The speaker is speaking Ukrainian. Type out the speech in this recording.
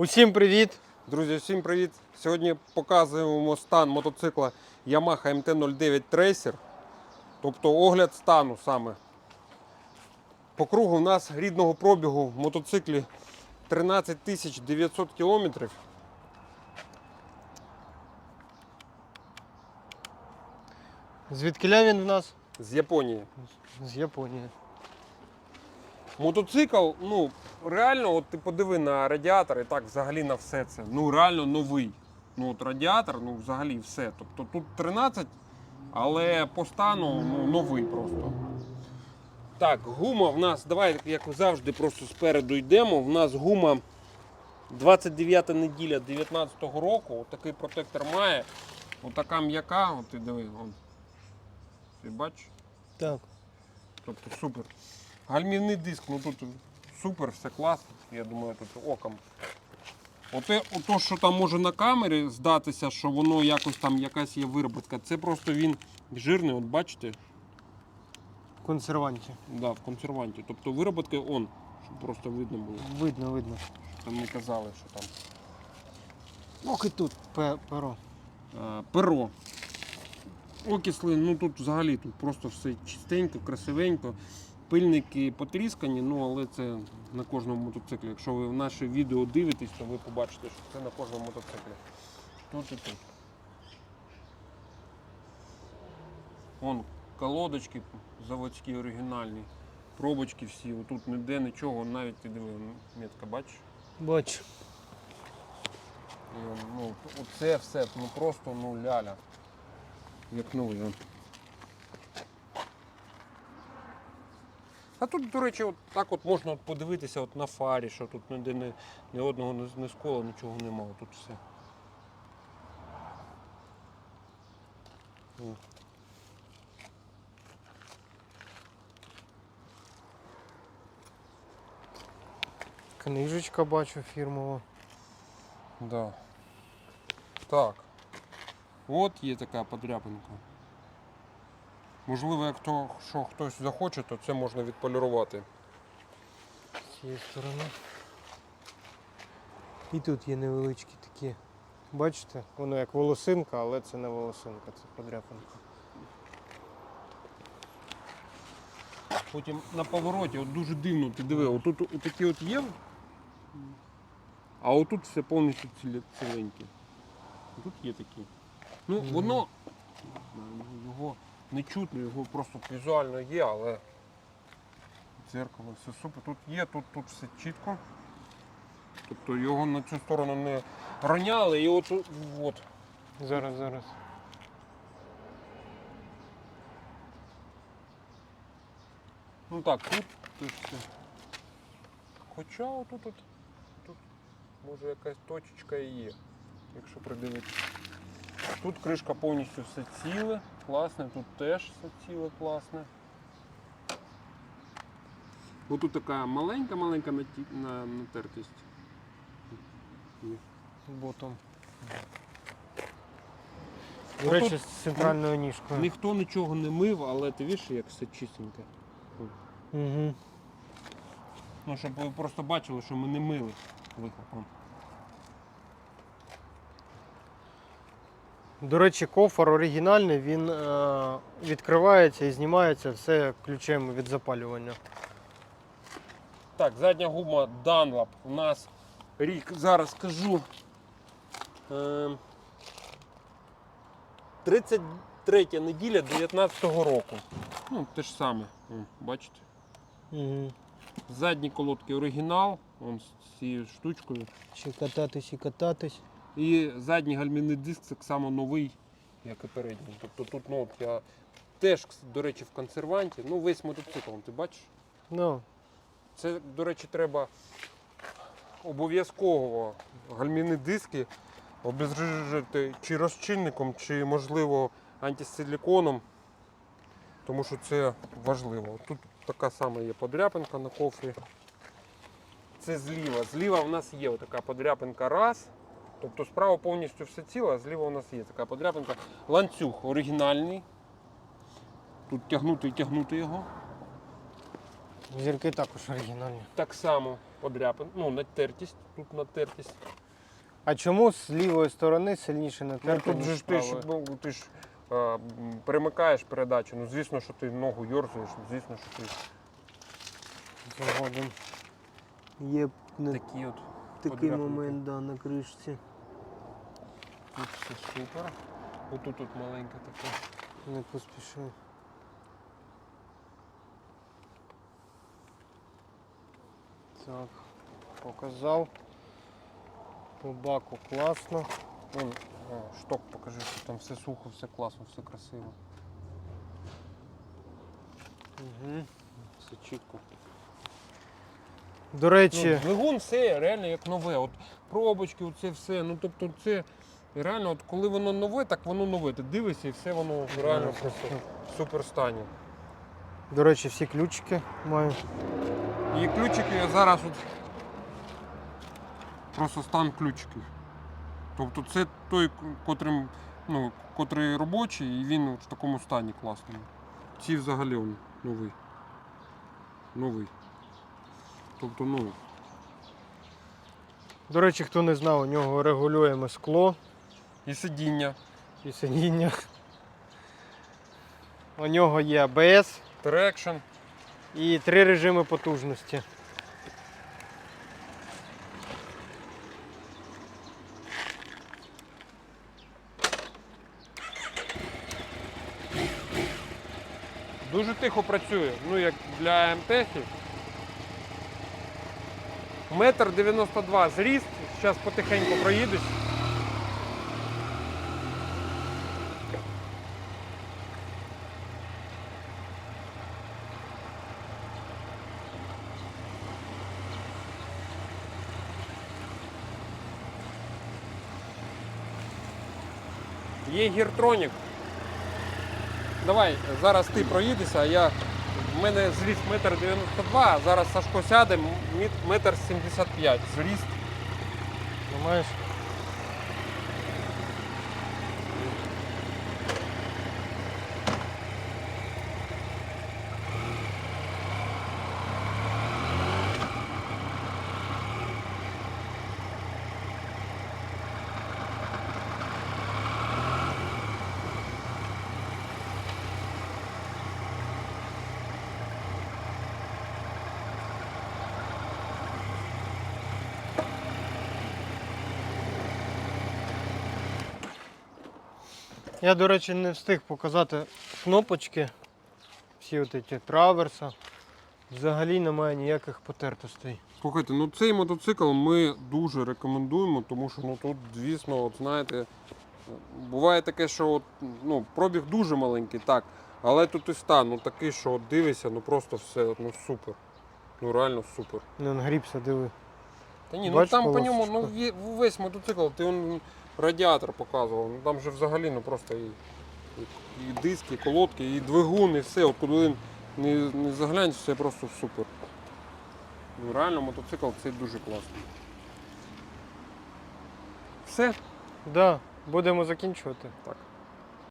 Усім привіт! Друзі, всім привіт! Сьогодні показуємо стан мотоцикла Yamaha MT-09 Tracer. Тобто огляд стану саме. По кругу у нас рідного пробігу в мотоциклі 13 900 кілометрів. Звідкиля він в нас? З Японії. З Японії. Мотоцикл, ну, реально, от ти подиви на радіатор і так взагалі на все це. Ну, реально новий. Ну, от радіатор, ну, взагалі все. Тобто тут 13, але по стану ну, новий просто. Так, гума в нас, давай, як завжди, просто спереду йдемо. В нас гума 29 неділя 19 року. От такий протектор має. Отака м'яка, от ти диви, вон. Ти бачиш? Так. Тобто супер. Гальмівний диск, ну тут супер, все класно. Я думаю, тут оком. Оте, ото, що там може на камері здатися, що воно якось там якась є вироботка, це просто він жирний, от бачите, Консерванті. да, в консерванті. Тобто вироботки он, щоб просто видно було. Видно, видно. Щоб Там не казали, що там. Ох і тут пе- перо. А, перо. Окисли, ну тут взагалі тут просто все чистенько, красивенько. Пильники потріскані, ну але це на кожному мотоциклі. Якщо ви наше відео дивитесь, то ви побачите, що це на кожному мотоциклі. Тут і тут. Вон колодочки заводські оригінальні, пробочки всі, отут ніде нічого, навіть ти диви, метка бачиш? Бач. Ну, оце все, ну просто ну ляля. Як новий. А тут, до речі, от так от можна подивитися от на фарі, що тут ніде ні, ні одного ні скола, нічого немає. Тут все. Книжечка бачу фірмова. Да. Так. От є така подряпинка. Можливо, як то, що хтось захоче, то це можна відполірувати. З цієї сторони. І тут є невеличкі такі. Бачите? Воно як волосинка, але це не волосинка, це подряпинка. Потім на повороті, от дуже дивно, ти диви, отут отакі от є, а отут все повністю ціле- ціленьке. Тут є такі. Ну, воно його не чутно, його просто візуально є, але дзеркало, все супер. Тут є, тут, тут все чітко. Тобто його на цю сторону не роняли і от, от Зараз, зараз. Ну так, тут теж все. Хоча отут от, тут може якась точечка і є, якщо придивитися. Тут кришка повністю все ціле, класне, тут теж все ціле, класне. Ось тут така маленька-маленька натертість. Ботом. До речі, з центральною ніжкою. Ніхто нічого не мив, але ти бачиш, як все чистеньке. Угу. Ну, щоб ви просто бачили, що ми не мили вихлопом. До речі, кофр оригінальний, він е, відкривається і знімається все ключем від запалювання. Так, задня гума Dunlop у нас рік, зараз скажу. Е, 33 неділя 19-го року. Ну, те ж саме, бачите. Угу. Задні колодки оригінал, вон з цією штучкою. Ще кататись і кататись. І задній гальмівний диск так само новий, як і передній. Тобто тут ну, я теж, до речі, в консерванті. Ну, весь мотоцикл, ти бачиш? Ну, Це, до речі, треба обов'язково гальмівні диски обезжирити чи розчинником, чи, можливо, антисиліконом, тому що це важливо. Тут така сама є подряпинка на кофрі. Це зліва. Зліва в нас є така подряпинка раз. Тобто справа повністю все ціле, а зліва у нас є така подряпинка. Ланцюг оригінальний. Тут тягнути і тягнути його. зірки також оригінальні. Так само подряпин. Ну, натертість, тут натертість. А чому з лівої сторони сильніше Ну, натерти, тут же ж ти ж, ну, ти ж е, перемикаєш передачу. Ну, звісно, що ти ногу йорзаєш, звісно, що ти Згоден. Є не такий от. Такий подряпинки. момент да, на кришці. Тут все супер. Отут тут маленьке таке. Не поспішай. Так, показав. По баку класно. Вон, о, шток покажи, що там все сухо, все класно, все красиво. Угу. Все чітко. До речі, Ну, двигун все реально як нове. От пробочки, оце все. Ну тобто це реально, от коли воно нове, так воно нове. Ти дивишся і все воно реально просто в супер стані. до речі, всі ключики маю. І ключики я зараз от просто стан ключиків. Тобто це той, котрим, ну, котрий робочий, і він в такому стані класному. Ці взагалі він новий. Новий. Тобто, ну, До речі, хто не знав, у нього регулюємо скло і сидіння, і сидіння. У нього є ABS трекшн. і три режими потужності. Дуже тихо працює, ну як для МТХів. Метр 92 зріст, зараз потихеньку проїдусь. Є гіртронік. Давай, зараз ти проїдешся, а я. В мене зріст метр 92, а зараз Сашко сяде, метр 75 зріст. Думаєш? Я, до речі, не встиг показати кнопочки. Всі от ці траверса. Взагалі немає ніяких потертостей. Слухайте, ну цей мотоцикл ми дуже рекомендуємо, тому що ну тут, звісно, от знаєте, буває таке, що от, ну, пробіг дуже маленький, так. Але тут і стан, ну такий, що от дивишся, ну просто все ну супер. Ну реально супер. Не нагрібся, диви. Та ні, Бачиш, ну там по ньому ну, весь мотоцикл, ти он радіатор показував. Ну там же взагалі ну просто і, і, і диски, і колодки, і двигун, і все. От куди не, не заглянь, все просто супер. Ну реально мотоцикл цей дуже класний. Все? Да, будемо закінчувати. Так.